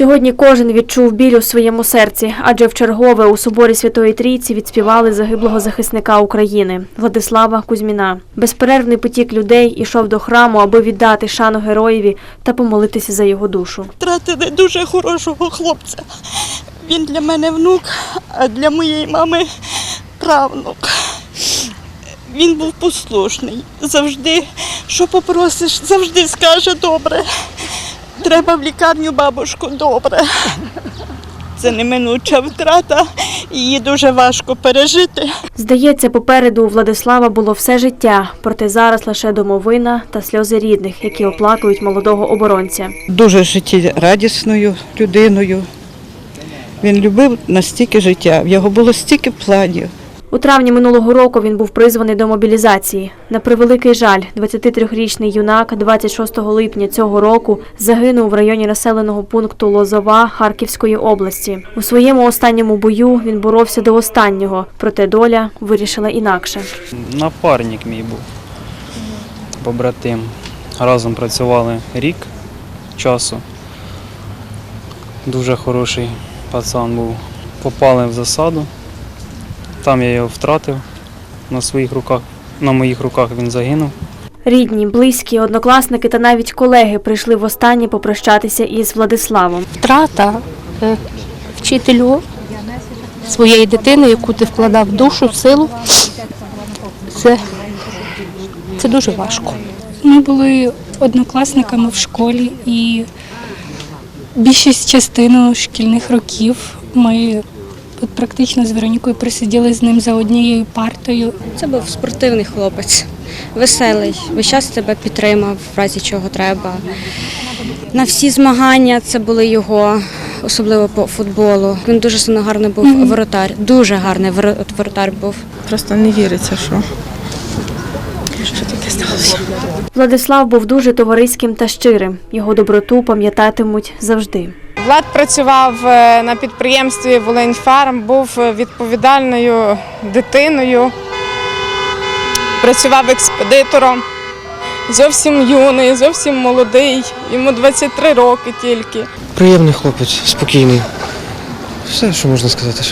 Сьогодні кожен відчув біль у своєму серці, адже в чергове у соборі Святої Трійці відспівали загиблого захисника України Владислава Кузьміна. Безперервний потік людей ішов до храму, аби віддати шану героєві та помолитися за його душу. втратили дуже хорошого хлопця. Він для мене внук, а для моєї мами правнук. Він був послушний. Завжди, що попросиш, завжди скаже добре. Треба в лікарню бабушку добре. Це неминуча втрата, її дуже важко пережити. Здається, попереду у Владислава було все життя, проте зараз лише домовина та сльози рідних, які оплакують молодого оборонця. дуже життєрадісною людиною. Він любив настільки життя, в його було стільки планів. У травні минулого року він був призваний до мобілізації. На превеликий жаль, 23-річний юнак 26 липня цього року загинув в районі населеного пункту Лозова Харківської області. У своєму останньому бою він боровся до останнього, проте доля вирішила інакше. Напарник мій був, побратим. Разом працювали рік часу. Дуже хороший пацан був. Попали в засаду. Там я його втратив на своїх руках. На моїх руках він загинув. Рідні, близькі, однокласники та навіть колеги прийшли востаннє попрощатися із Владиславом. втрата е, вчителю своєї дитини, яку ти вкладав душу, силу, це, це дуже важко. Ми були однокласниками в школі і більшість частину шкільних років ми от практично з Веронікою присиділи з ним за однією партою. Це був спортивний хлопець, веселий, весь час тебе підтримав, в разі чого треба. На всі змагання це були його, особливо по футболу. Він дуже сильно гарний був воротар, дуже гарний воро- воротар був. Просто не віриться, що, що таке сталося. Владислав був дуже товариським та щирим. Його доброту пам'ятатимуть завжди. Влад працював е, на підприємстві Волиньфарм, був е, відповідальною дитиною, працював експедитором. Зовсім юний, зовсім молодий, йому 23 роки тільки. Приємний хлопець, спокійний. Все, що можна сказати.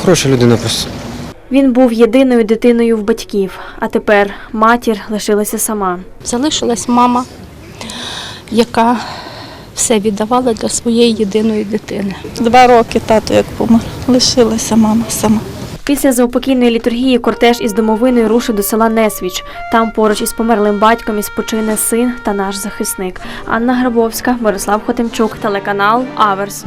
Хороша людина просто. Він був єдиною дитиною в батьків, а тепер матір лишилася сама. Залишилась мама, яка все віддавала для своєї єдиної дитини. Два роки тато як помер. Лишилася мама сама. Після заупокійної літургії кортеж із домовиною рушив до села Несвіч. Там поруч із померлим батьком і спочине син та наш захисник. Анна Грабовська, Мирослав Хотимчук, телеканал Аверс.